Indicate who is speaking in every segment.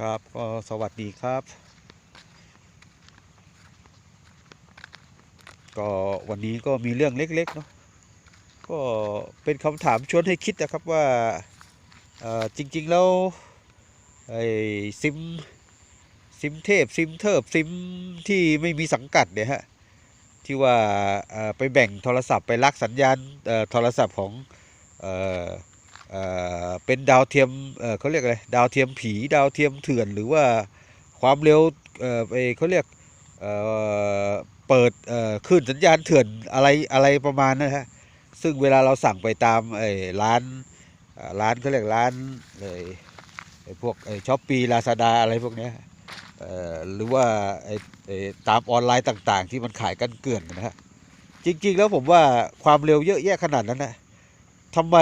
Speaker 1: ครับก็สวัสดีครับ ก็วันนี้ก็มีเรื่องเล็กๆเนาะก็เป็นคำถามชวนให้คิดนะครับว่าจริงๆแล้วไอ้ซิมซิมเทพซิมเทิบซิมที่ไม่มีสังกัดเนี่ยฮะที่ว่าไปแบ่งโทรศัพท์ไปลักสัญญาณโทรศัพท์ของ เป็นดาวเทียมเเขาเรียกอะไรดาวเทียมผีดาวเทียมเถื่อนหรือว่าความเร็วเอ่อไปเขาเรียกเเปิดเอ่อคลื่นสัญญาณเถื่อนอะไรอะไรประมาณนั้นฮะซึ่งเวลาเราสั่งไปตามร้านร้านเขาเรียกร้านไอ้พวกไอ้ช้อปปี้ลาซาดาอะไรพวกนี้หรือว่าตามออนไลน์ต่างๆ ที่มันขายกันเกลื่อนนะฮะจริง ๆ แล้วผมว่าความเร็วเยอะแยะขนาดนั้นนะ ทำไม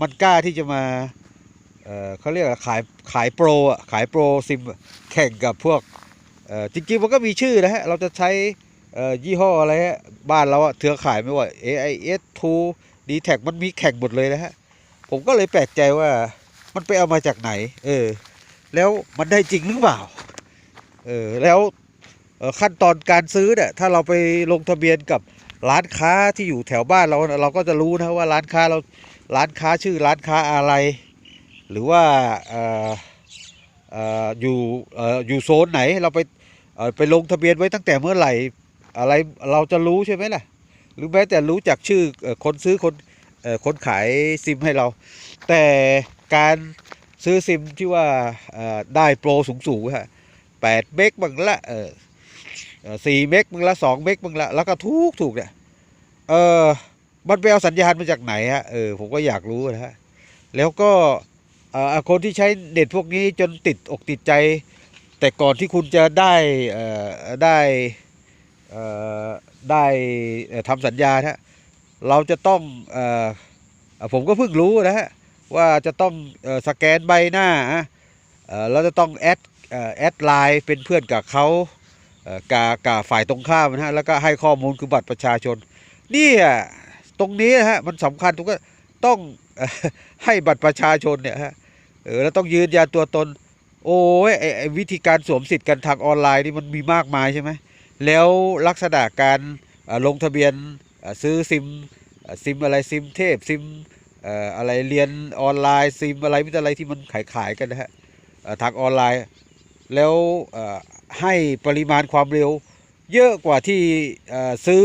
Speaker 1: มันกล้าที่จะมาเออเขาเรียกขายขายโปรอะขายโปรซิมแข่งกับพวกเออจริงๆมันก็มีชื่อนะฮะ เราจะใช้เออยี่ห้ออะไรฮะ บ้านเราอะเถือขายไม่ว่า AIS 2 d t แทมันมีแข่งหมดเลยนะฮะ ผมก็เลยแปลกใจว่ามันไปเอามาจากไหน เออ แล้วมันได้จริงหรือเปล่า เออ แล้วขั้นตอนการซื้อเนี่ยถ้าเราไปลงทะเบียนกับ ร้านค้าที่อยู่แถวบ้านเราเราก็จะรู้นะว่าร้านค้าเราร้านค้าชื่อร้านค้าอะไร หรือว่าอยู่อยู่โซนไหนเราไปไปลงทะเบียนไว้ตั้งแต่เมื่อไหร่อะไรเราจะรู้ใช่ไหมล่ะ หรือแม้แต่รู้จักชื่อคนซื้อคนคนขายซิมให้เรา แต่การซื้อซิมที่ว่าได้โปรสูงๆฮะแปดเมกบ้างละเออ สี่เมกบ้างละสองเมกบ้างละแล้วก็ถูกถูกเนี่ยเออมันไปเอาสัญญาณมาจากไหนฮะเออผมก็อยากรู้นะฮะแล้วก็เออคนที่ใช้เน็ตพวกนี้จนติดอกติดใจ แต่ก่อนที่คุณจะได้เออได้เออได้ทำสัญญานะฮะเราจะต้องเออผมก็เพิ่งรู้นะฮะว่าจะต้องสแกนใบหน้าอะเราจะต้องแอดแอดไลน์เป็นเพื่อนกับเขา กับกับฝ่ายตรงข้ามนะฮะแล้วก็ให้ข้อมูลคือบัตรประชาชนนี่ตรงนี้นะฮะมันสำคัญตรงก็ต้องให้บัตรประชาชนเนี่ยฮะเออแล้วต้องยืนยันตัวตน โอ้ยไอไอวิธีการสวมสิทธิ์กันทางออนไลน์นี่มันมีมากมายใช่ไหมแล้วลักษณะการลงทะเบียนซื้อซิมซิมอะไรซิมเทพซิมอะไรเรียนออนไลน์ซิมอะไรมิอะไรที่มันขายขายกันนะฮะเอ่อทางออนไลน์ แล้ว ให้ปริมาณความเร็ว เยอะกว่าที่ซื้อ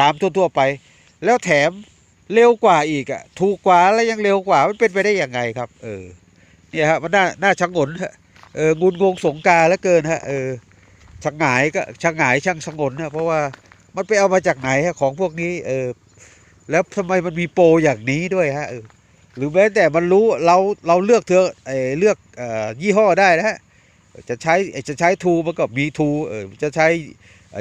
Speaker 1: ตามทั่ว ๆ ไป แล้วแถมเร็วกว่าอีกอะถูกกว่าแล้วยังเร็วกว่ามันเป็นไปได้ยังไงครับ เออเนี่ยฮะมันน่าน่าชังงนฮะเอองุนงงสงกาแล้วเกินฮะเออชังหายก็ชังหายช่างชังงนฮะเพราะว่ามันไปเอามาจากไหนฮะของพวกนี้เออแล้วทำไมมันมีโปรอย่างนี้ด้วยฮะเออหรือแม้แต่มันรู้เราเราเลือกเธอเออเลือกเอ่อยี่ห้อได้นะฮะ จะใช้จะใช้ทูมันก็มีทูเออจะใช้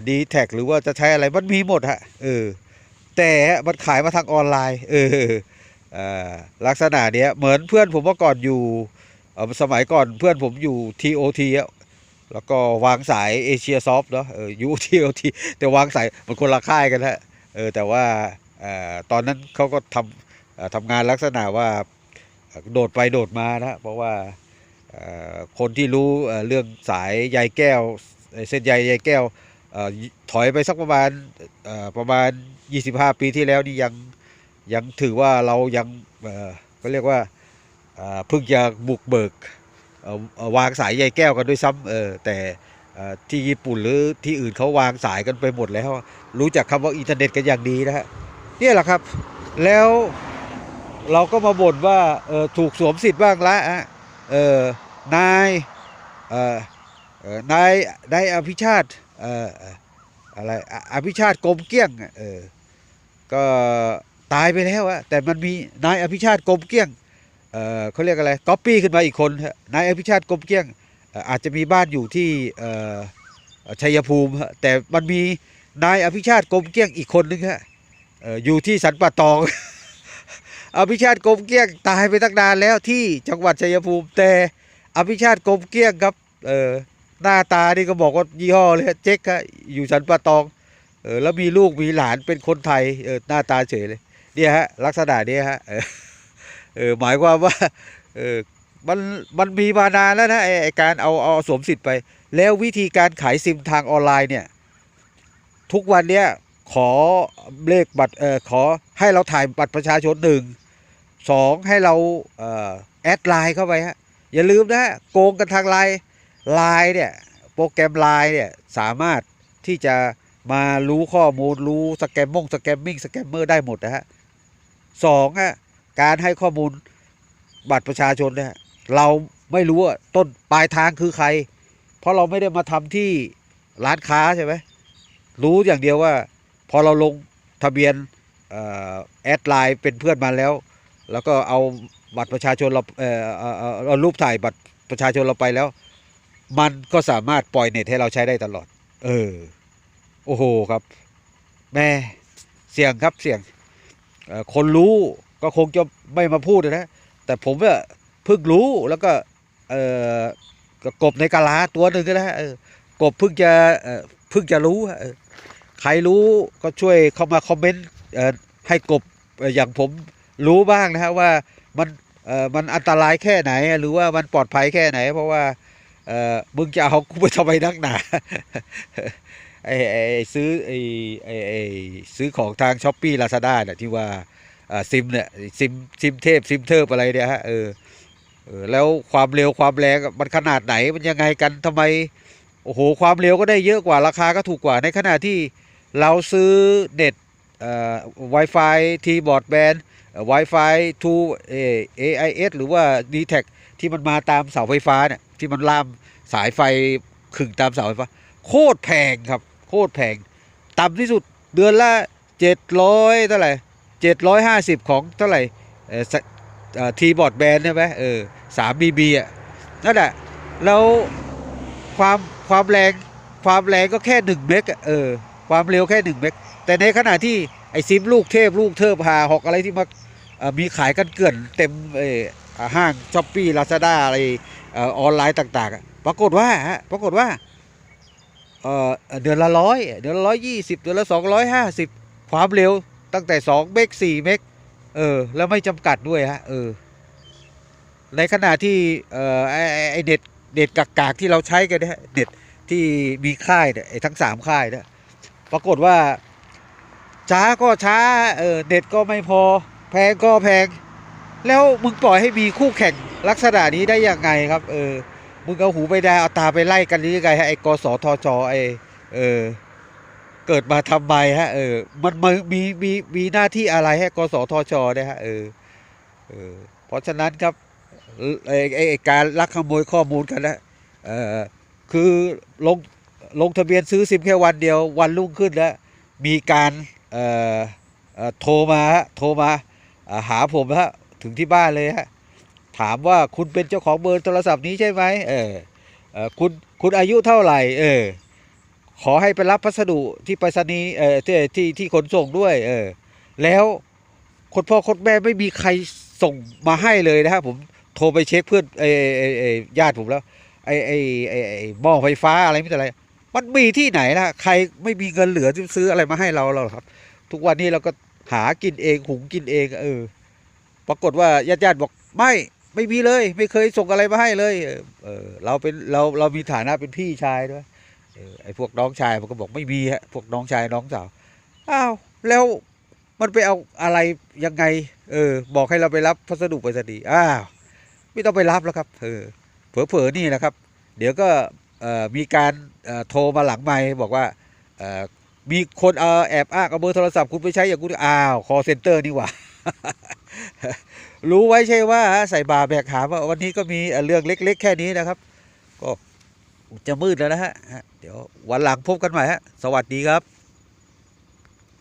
Speaker 1: ดีแท็หรือว่าจะใช้อะไรมันมีหมดฮะเออแต่มันขายมาทางออนไลน์เออเออลักษณะเนี้ยเหมือนเพื่อนผมเมื่อก่อนอยู่สมัยก่อนเพื่อนผมอยู่ TOT อะแล้วก็วางสายเอเชียซอฟเนาะเออยู่ TOT แต่วางสายมันคนละค่ายกันฮะเออแต่ว่าออตอนนั้นเขาก็ทำทำงานลักษณะว่าโดดไปโดดมานะเพราะว่า คนที่รู้เรื่องสายใยแก้ว เส้นใยใยแก้วอถอยไปสักประมาณประมาณ 25 ปีที่แล้วนี่ยังยังถือว่าเรายังก็เรียกว่าเพิ่งจะบุกเบิกวางสายใยแก้วกันด้วยซ้ำแต่ที่ญี่ปุ่นหรือที่อื่นเขาวางสายกันไปหมดแล้ว รู้จักคำว่าอินเทอร์เน็ตกันอย่างดีนะฮะนี่แหละครับ แล้วเราก็มาบ่นว่าถูกสวมสิทธิ์บ้างละ เออนายเออนายนายอภิชาติเอออะไรอภิชาติกรมเกลี้ยงเออก็ตายไปแล้วอะแต่มันมีนายอภิชาติกรมเกลี้ยงเออเขาเรียกอะไรก๊อปปี้ขึ้นมาอีกคนฮะนายอภิชาติกรมเกลี้ยงอาจจะมีบ้านอยู่ที่เออชัยภูมิฮะแต่มันมีนายอภิชาติกรมเกลี้ยงอีกคนนึงฮะอยู่ที่สันป่าตอง อภิชาติกรมเกลี้ยงตายไปตั้งนานแล้วที่จังหวัดชัยภูมิแต่อภิชาติกรมเกลี้ยงครับ เออหน้าตานี่ก็บอกว่ายี่ห้อเลยเจ๊กฮะอยู่สันป่าตองเออแล้วมีลูกมีหลานเป็นคนไทยเออหน้าตาเฉยเลยเนี่ยฮะลักษณะนี้ฮะเออหมายความว่าเออมันมันมีมานานแล้วนะไอไอการเอาเอาสวมสิทธิ์ไป แล้ววิธีการขายซิมทางออนไลน์เนี่ย ทุกวันเนี้ย ขอเลขบัตรเอ่อขอให้เราถ่ายบัตรประชาชนหนึ่งสองให้เราเอ่อแอดไลน์เข้าไปฮะอย่าลืมนะฮะโกงกันทางไลน์ไลน์เนี่ยโปรแกรมไลน์เนี่ยสามารถที่จะมารู้ข้อมูลรู้สแกมมงสแกมมิ่งสแกมเมอร์ได้หมดนะฮะสองฮะการให้ข้อมูลบัตรประชาชนเนี่ยเราไม่รู้ว่าต้นปลายทางคือใคร เพราะเราไม่ได้มาทำที่ร้านค้าใช่ไหมรู้อย่างเดียวว่า พอเราลงทะเบียนแอดไลน์เป็นเพื่อนมาแล้ว แล้วก็เอาบัตรประชาชนเราเออเอารูปถ่ายบัตรประชาชนเราไปแล้ว มันก็สามารถปล่อยเน็ตให้เราใช้ได้ตลอด เออ โอ้โหครับ แม่เสี่ยงครับเสี่ยงคนรู้ก็คงจะไม่มาพูดนะ แต่ผมเนี่ยเพิ่งรู้แล้วก็เออกบในกะลาตัวหนึ่งก็นะเออกบเพิ่งจะเพิ่งจะรู้ ใครรู้ก็ช่วยเข้ามาคอมเมนต์ให้กบอย่างผมรู้บ้างนะฮะว่ามันมันอันตรายแค่ไหน หรือว่ามันปลอดภัยแค่ไหน เพราะว่ามึงจะเอากูไปทำไมนักหนาไอ้ไอ้ซื้อไอ้ไอ้ไอ้ซื้อของทางช้อปปี้ลาซาด้าเนี่ยที่ว่าซิมเนี่ยซิมซิมเทพซิมเทิบอะไรเนี่ยฮะเออเออแล้วความเร็วความแรงมันขนาดไหนมันยังไงกันทำไม โอ้โห ความเร็วก็ได้เยอะกว่าราคาก็ถูกกว่าในขณะที่ เราซื้อเน็ตเอ่อ Wi-Fi T broadband เอ่อ Wi-Fi to เอ่อ AIS หรือว่า d t แทที่มันมาตามเสาไฟฟ้าเนี่ยที่มันล่ามสายไฟขึงตามเสาไฟฟ้า โคตรแพงครับ โคตรแพง ต่ำที่สุดเดือนละเจ็ดร้อยเท่าไหร่เจ็ดร้อยห้าสิบของเท่าไหร่เออทีบอร์ดแบนใช่ไหมเออสามบีบีอะนั่นแหละแล้วความความแรงความแรงก็แค่หนึ่งเมกะเออ ความเร็วแค่หนึ่งเมกแต่ในขณะที่ไอซิมลูกเทพลูกเทพหาหอกอะไรที่มาเอ่อมีขายกันเกลื่อนเต็มเออห้างช้อปปี้ลาซาด้าอะไรออนไลน์ต่างๆ ปรากฏว่าฮะปรากฏว่าเดือนละร้อยเดือนละร้อยยี่สิบเดือนละสองร้อยห้าสิบความเร็วตั้งแต่สองเมกสี่เมกเออ แล้วไม่จำกัดด้วยฮะเออในขณะที่เอ่อไอไอ้ไอเน็ตเน็ตกากๆที่เราใช้กันเนี่ยเน็ตที่มีค่ายเนี่ยทั้งสามค่ายเนี่ย ปรากฏว่า ช้าก็ช้าเออเน็ตก็ไม่พอ แพงก็แพง แล้วมึงปล่อยให้มีคู่แข่งลักษณะนี้ได้ยังไงครับ เออ มึงเอาหูไปได้เอาตาไปไล่กันหรือยังไงฮะไอ้กสทชไอ้เออเกิดมาทำไมฮะเออมันมีมีมีมีหน้าที่อะไรให้กสทชเนี่ยฮะเออเออเพราะฉะนั้นครับไอไอ้ไอ้การลักขโมยข้อมูลกันนะเออคือลง ลงทะเบียนซื้อซิมแค่วันเดียววันรุ่งขึ้นแล้วมีการเอ่อโทรมาฮะโทรมาหาผมฮะถึงที่บ้านเลยฮะถามว่าคุณเป็นเจ้าของเบอร์โทรศัพท์นี้ใช่ไหมเออคุณคุณอายุเท่าไหร่เออขอให้ไปรับพัสดุที่ไปรษณีย์เออที่ที่ที่ขนส่งด้วยเออแล้วคนพ่อคนแม่ไม่มีใครส่งมาให้เลยนะครับผมโทรไปเช็คเพื่อนไอ้ไอ้ไอ้ญาติผมแล้วไอ้ไอ้ไอ้ไอ้หม้อไฟฟ้าอะไรไม่ต่อะไร มันมีที่ไหนล่ะ ใครไม่มีเงินเหลือที่ซื้ออะไรมาให้เราเราหรอครับ ทุกวันนี้เราก็หากินเองหุงกินเองเออ ปรากฏว่าญาติญาติๆบอกไม่ไม่มีเลย ไม่เคยส่งอะไรมาให้เลย เออเราเป็นเราเรามีฐานะเป็นพี่ชายด้วยออไอ้พวกน้องชายมันก็บอกไม่มีฮะพวกน้องชายน้องสาวอ้าวแล้วมันไปเอาอะไรยังไง เออ บอกให้เราไปรับพัสดุไปรษณีย์อ้าวไม่ต้องไปรับแล้วครับ เออเผลอๆนี่นะครับ เดี๋ยวก็ มีการโทรมาหลังไม่บอกว่ามีคนเอาแอบอ้างเอาเบอร์โทรศัพท์คุณไปใช้อย่างกูอ้าวคอเซ็นเตอร์นี่หว่า รู้ไว้ใช่ว่าใส่บาแบกหามว่าวันนี้ก็มีเรื่องเล็ก ๆ แค่นี้นะครับ ก็จะมืดแล้วนะฮะ เดี๋ยววันหลังพบกันใหม่ฮะ สวัสดีครับ